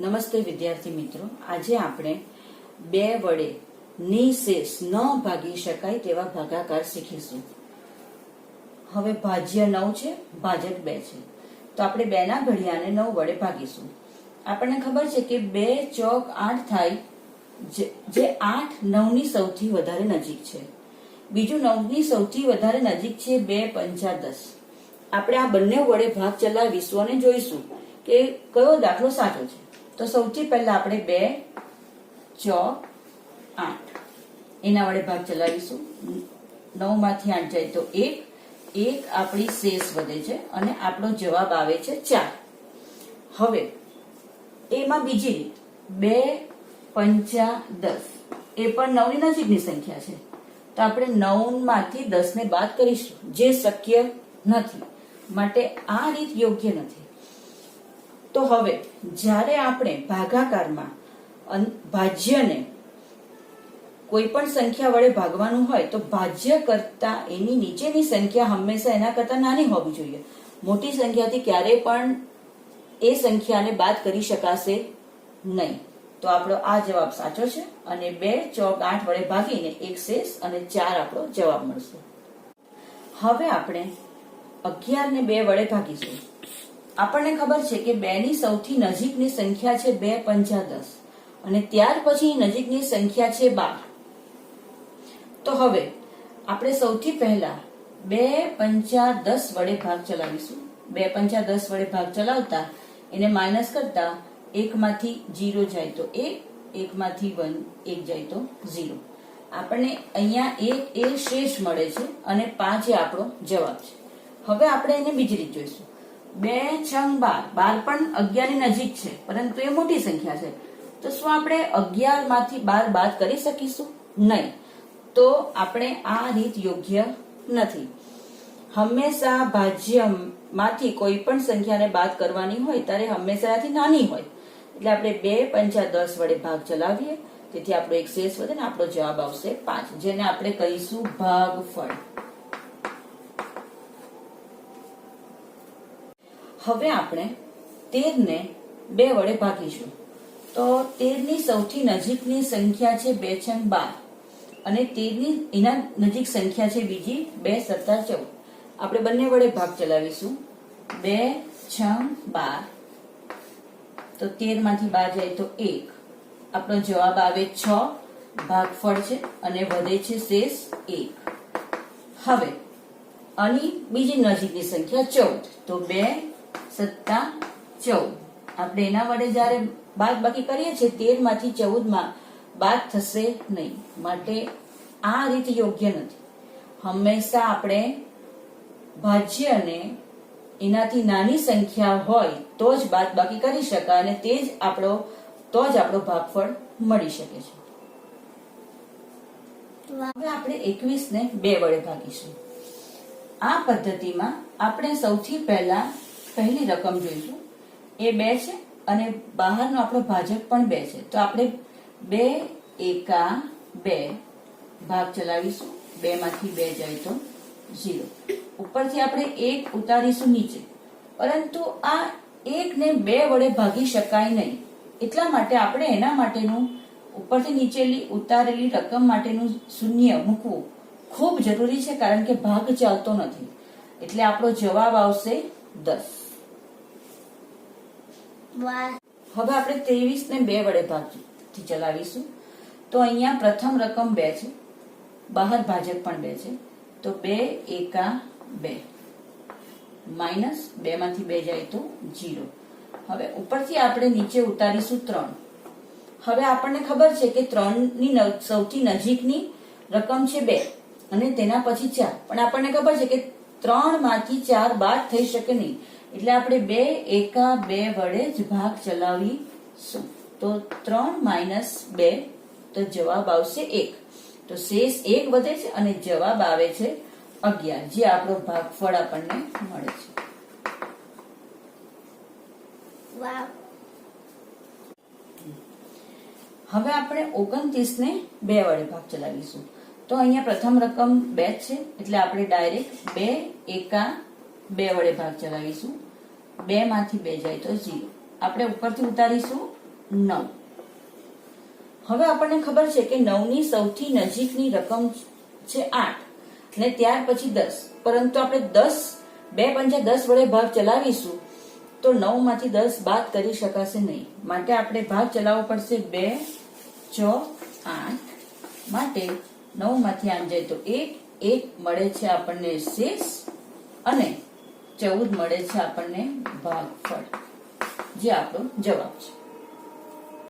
નમસ્તે વિદ્યાર્થી મિત્રો. આજે આપણે બે વડે નિશેષ ન ભાગી શકાય તેવા ભાગાકાર શીખીશું. હવે ભાજ્ય નવ છે, ભાજક બે છે. તો આપણે બે ના ઘડિયાને નવ વડે ભાગીશું. આપણને ખબર છે કે બે ચોક આઠ થાય જે- આઠ નવની સૌથી વધારે નજીક છે. બીજું નવની સૌથી વધારે નજીક છે બે પંચા દસ. આપણે આ બંને વડે ભાગ ચલાવીશું અને જોઈશું કે કયો દાખલો સાચો છે. તો સૌથી પહેલા આપણે બે ચોક આઠ. એના વડે ભાગ ચલાવીશું. નવમાંથી આઠ જાય તો એક. એક આપણી શેષ વધે છે અને આપણો જવાબ આવે છે ચાર. હવે, એમાં બીજી રીત. બે પંચા દસ. એ પણ નવની નજીકની સંખ્યા છે. તો આપણે નવમાંથી દસ ને બાદ કરીશું. જે શક્ય નથી. માટે આ રીત યોગ્ય નથી. તો હવે, જ્યારે આપણે ભાગાકારમાં ભાજ્યને કોઈ પણ સંખ્યા વડે ભાગવાનું હોય, તો ભાજ્ય કરતા એની નીચેની સંખ્યા હંમેશા એના કરતા નાની હોવી જોઈએ. મોટી સંખ્યાથી ક્યારેય પણ એ સંખ્યાને બાદ કરી શકાશે નહીં. તો આપણો આ જવાબ સાચો છે અને બે ચોક આઠ વડે ભાગીને એક શેષ અને ચાર આપણો જવાબ મળશે. હવે આપણે અગિયાર ને બે વડે ભાગીશું. આપણને ખબર છે કે બે ની સૌથી નજીકની સંખ્યા છે બે પંચા દસ. અને ત્યાર પછી નજીકની સંખ્યા છે બાર. તો હવે આપણે સૌથી પહેલા બે પંચા દસ વડે ભાગ ચલાવીશું. બે પંચા દસ વડે ભાગ ચલાવતા એને માઇનસ કરતા એકમાંથી જીરો જાય તો એક, એકમાંથી વન, એક જાય તો ઝીરો. આપણને અહીંયા એક એ શેષ મળે છે અને પાંચ એ આપણો જવાબ છે. હવે આપણે એને બીજી રીત જોઈશું. બે છંગ બાર બાર પણ અગિયારની નજીક છે, પરંતુ એ મોટી સંખ્યા છે. તો શું આપણે અગિયારમાંથી બાર બાદ કરી શકીશું? નહીં. તો આપણે આ રીત યોગ્ય નથી. હંમેશા ભાજ્યમાંથી કોઈ પણ સંખ્યાને બાદ કરવાની હોય, ત્યારે હંમેશા એનાથી નાની હોય. એટલે આપણે બે પંચા દસ વડે ભાગ ચલાવીએ. તેથી આપણો એક શેષ વધે ને આપણો જવાબ આવશે પાંચ, જેને આપણે કહીશું ભાગફળ. હવે આપણે તેર ને બે વડે ભાગીશું. તો તેરની સૌથી નજીકની સંખ્યા છે બે છંગ બાર અને તેરની એના નજીક સંખ્યા છે બીજી બે સત્તા ચૌદ. આપણે બંને વડે ભાગ ચલાવીશું. બે છ બાર. તો તેરમાંથી બાર જાય તો એક. આપણો જવાબ આવે છ. ભાગફળ છે અને વધે છે શેષ એક. હવે, આની બીજી નજીકની સંખ્યા ચૌદ. તો બે સત્તા ચૌદ. આપણે એના વડે જ્યારે બાદ બાકી કરીએ છીએ તેરમાંથી ચૌદમાં બાદ થશે નહીં. માટે આ રીત યોગ્ય નથી. હંમેશા આપણે ભાજ્યને એનાથી નાની સંખ્યા હોય તો જ બાદ બાકી કરી શકાય અને તે જ આપણો, તો જ આપણો ભાગફળ મળી શકે છે. હવે આપણે એકવીસ ને બે વડે ભાગીશું. આ પદ્ધતિમાં આપણે સૌથી પહેલા પહેલી રકમ જોઈશું. એ બે છે અને બહારનો આપણો ભાજક પણ બે છે. તો આપણે બે એકા બે ભાગ ચલાવીશું. બે માંથી બે જાય તો ઝીરો. ઉપરથી આપણે એક ઉતારીશું નીચે. પરંતુ આ એક ને બે વડે ભાગી શકાય નહીં. એટલા માટે આપણે એના માટેનું ઉપરથી નીચેલી ઉતારેલી રકમ માટેનું શૂન્ય મૂકવું ખૂબ જરૂરી છે કારણ કે ભાગ ચાલતો નથી. એટલે આપણો જવાબ આવશે દસ. હવે આપણે ત્રેવીસ ને બે વડે ભાગથી ચલાવીશું. તો અહીંયા પ્રથમ રકમ બે છે. બહાર ભાજક પણ બે છે. તો બે એકા બે. માઇનસ બે માંથી બે જાય તો જીરો હવે ઉપરથી આપણે નીચે ઉતારીશું ત્રણ. હવે આપણને ખબર છે કે ત્રણની ન- સૌથી નજીકની રકમ છે બે અને તેના પછી ચાર. પણ આપણને ખબર છે કે ત્રણમાંથી ચાર બાદ થઈ શકે નહીં. એટલે આપણે બે એકા બે વડે જ ભાગ ચલાવીશું તો ત્રણ માઇનસ બે તો જવાબ આવશે એક. તો શેષ એક વધે છે અને જવાબ આવે છે અગિયાર જે આપણો ભાગફળ આપણને મળે છે. હવે આપણે ઓગણત્રીસ ને બે વડે ભાગ ચલાવીશું. તો અહીંયા પ્રથમ રકમ બે છે એટલે આપણે ડાયરેક્ટ બે એકા બે વડે ભાગ ચલાવીશું. બે માંથી બે જાય તો ઝીરો આપણે ઉપરથી ઉતારીશું નવ. હવે આપણને ખબર છે કે નવની સૌથી નજીકની રકમ છે આઠ ને ત્યાર પછી દસ. પરંતુ આપણે દસ, બે પંચા દસ વડે ભાગ ચલાવીશું તો નવમાંથી દસ બાદ કરી શકાશે નહીં. માટે આપણે ભાગ ચલાવવો પડશે બે, છ, આઠ. માટે નવમાંથી આમ જાય તો એક એક મળે છે આપણને શેષ અને ચૌદ મળે છે આપણને ભાગફળ. જે આપણો જવાબ છે.